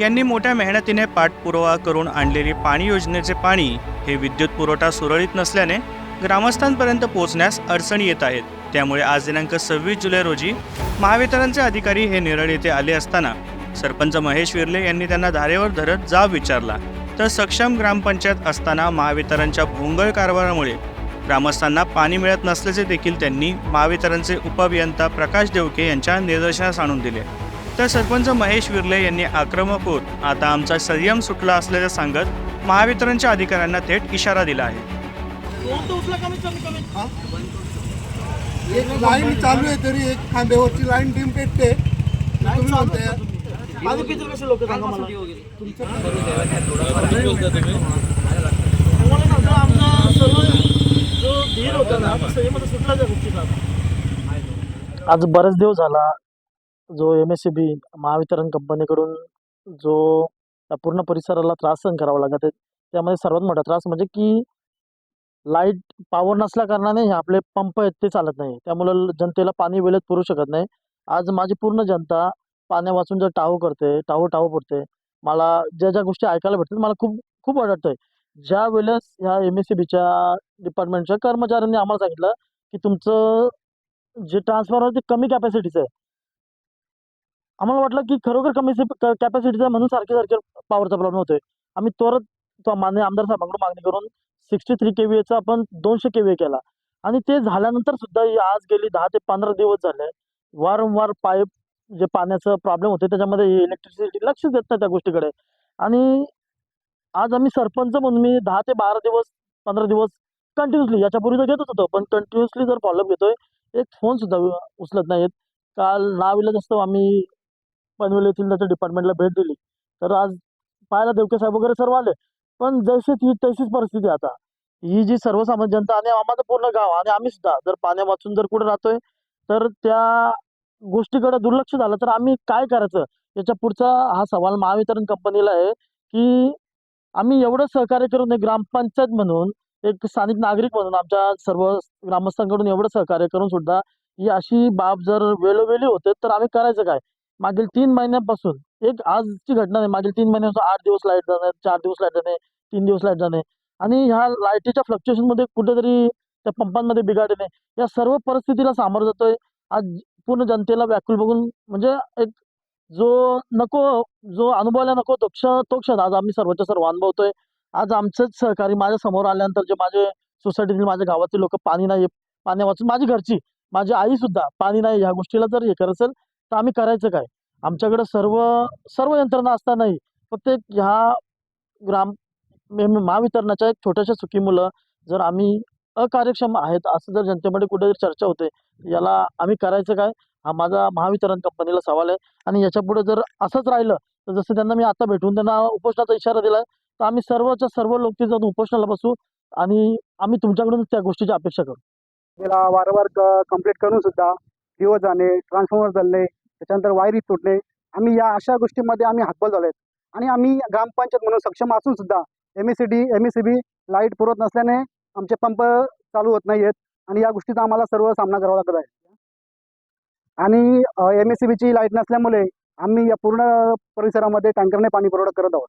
यांनी मोठ्या मेहनतीने पाठपुरावा करून आणलेली पाणी योजनेचे पाणी हे विद्युत पुरवठा सुरळीत नसल्याने ग्रामस्थांपर्यंत पोहोचण्यास अडचणी येत आहेत. त्यामुळे आज दिनांक सव्वीस जुलै रोजी महावितरणचे अधिकारी हे नेरळ येथे आले असताना सरपंच महेश विर्ले यांनी त्यांना धारेवर धरत जाब विचारला. तर सक्षम ग्रामपंचायत असताना महावितरणच्या भोंगळ कारभारामुळे ग्रामस्थांना पाणी मिळत नसल्याचे देखील त्यांनी महावितरणचे उपअभियंता प्रकाश देवके यांच्या निदर्शनास आणून दिले. तर सरपंच महेश विर्ले यांनी आक्रमक होत आता आमचा संयम सुटला असल्याचे सांगत महावितरणच्या अधिकाऱ्यांना थेट इशारा दिला आहे एक लाईन चालू आहे तरी एक खांब्यावरची लाईन टीम पेटते तुम्ही म्हणताय माझे पितर कसे लोक सांगा मला तुम्हाला सांगतो आमचा सर्व जो धीर होता ना तो संयमाचा सुटला त्या गोष्टीचा आज बरेच दिवस झाला जो M S C B Mahavitaran कंपनीकडून जो त्या पूर्ण परिसराला त्रास सहन करावा लागत आहे. त्यामध्ये सर्वात मोठा त्रास म्हणजे की लाइट पॉवर नसल्या कारणाने हे आपले पंप आहेत ते चालत नाही. त्यामुळं जनतेला पाणी वेळेत पुरू शकत नाही. आज माझी पूर्ण जनता पाण्या वाचून जर टाहू करते टाहू टाहू पडते मला ज्या ज्या गोष्टी ऐकायला भेटतात मला खूप खूप वाटतंय. ज्या वेळेस ह्या एम एस सी बीच्या डिपार्टमेंटच्या कर्मचाऱ्यांनी आम्हाला सांगितलं की तुमचं जे ट्रान्सफॉर्मर ते कमी कॅपॅसिटीचं आहे. आम्हाला वाटलं की खरोखर कमी कॅपॅसिटीचा म्हणून सारखे सारखे पॉवरचा प्रॉब्लेम होतोय. आम्ही त्वरत तो मान्य आमदार साहेबांकडून मागणी करून सिक्स्टी थ्री के व्ही आपण दोनशे के व्ही केला. आणि ते झाल्यानंतर सुद्धा आज गेली दहा ते पंधरा दिवस झाले. वारंवार पाईप जे पाण्याचं प्रॉब्लेम होते त्याच्यामध्ये इलेक्ट्रिसिटी लक्ष देत नाही त्या गोष्टीकडे. आणि आज आम्ही सरपंच म्हणून मी दहा ते बारा दिवस पंधरा दिवस कंटिन्युअसली याच्यापूर्वी तर घेतच होतो पण कंटिन्युअसली जर फॉलोअप घेतोय एक फोन सुद्धा उचलत नाहीत काल नाविलच असतो आम्ही पनवेल येथील त्याच्या डिपार्टमेंटला भेट दिली. तर आज पाहायला देवके साहेब वगैरे सर्व आले. पण जशी ती तशीच परिस्थिती आता. ही जी सर्वसामान्य जनता आणि आम्हाला पूर्ण गाव आणि आम्ही सुद्धा जर पाण्या वाचून जर कुठे राहतोय तर त्या गोष्टीकडे दुर्लक्ष झालं तर आम्ही काय करायचं? याच्या पुढचा हा सवाल महावितरण कंपनीला आहे की आम्ही एवढं सहकार्य करून एक ग्रामपंचायत म्हणून एक स्थानिक नागरिक म्हणून आमच्या सर्व ग्रामस्थांकडून एवढं सहकार्य करून सुद्धा ही अशी बाब जर वेळोवेळी होते तर आम्ही करायचं काय? मागील तीन महिन्यापासून एक आजची घटना नाही मागील तीन महिन्यापासून आठ दिवस लाइट जाणे चार दिवस लाइट जाणे तीन दिवस लाइट जाणे आणि ह्या लाईटीच्या फ्लक्च्युएशनमध्ये कुठेतरी त्या पंपांमध्ये बिघाड येणे या सर्व परिस्थितीला सामोरं जातोय. आज पूर्ण जनतेला व्याकुल बघून म्हणजे एक जो नको जो अनुभवायला नको तो क्षण तो क्षण. आज आम्ही सर्वच्या सर्व अनुभवतोय आज आमचेच सहकारी माझ्यासमोर आल्यानंतर जे माझे सोसायटीतील माझ्या गावातील लोक पाणी नाही पाण्या वाचून माझी घरची माझी आई सुद्धा पाणी नाही ह्या गोष्टीला जर हे करत असेल तर आम्ही करायचं काय? आमच्याकडे सर्व सर्व यंत्रणा असतानाही फक्त एक ह्या ग्राम मे- महावितरणाच्या एक छोट्याशा चुकी मुलं जर आम्ही अकार्यक्षम आहेत असं जर जनतेमध्ये कुठेतरी चर्चा होते याला आम्ही करायचं काय? हा माझा महावितरण कंपनीला सवाल आहे. आणि याच्यापुढे जर असंच राहिलं तर जसं त्यांना मी आता भेटून त्यांना उपोषणाचा इशारा दिला तर आम्ही सर्वच्या सर्व लोक ते जाऊन उपोषणाला बसू आणि आम्ही तुमच्याकडून त्या गोष्टीची अपेक्षा करू. त्याला वारंवार कंप्लीट करून सुद्धा दिवस जाणे ट्रान्सफॉर्मर चालले त्याच्यानंतर वायरी तुटणे. आम्ही या अशा गोष्टींमध्ये आम्ही हातबल झालो आणि आम्ही ग्रामपंचायत म्हणून सक्षम असून सुद्धा M S C D M S C B light पुरवत नसल्याने आमचे पंप चालू होत नाही आहेत आणि या गोष्टीचा आम्हाला सर्व सामना करावा लागत आहे. आणि एम एस सी बीची लाइट नसल्यामुळे आम्ही या पूर्ण परिसरामध्ये टँकरने पाणी पुरवठा करत आहोत.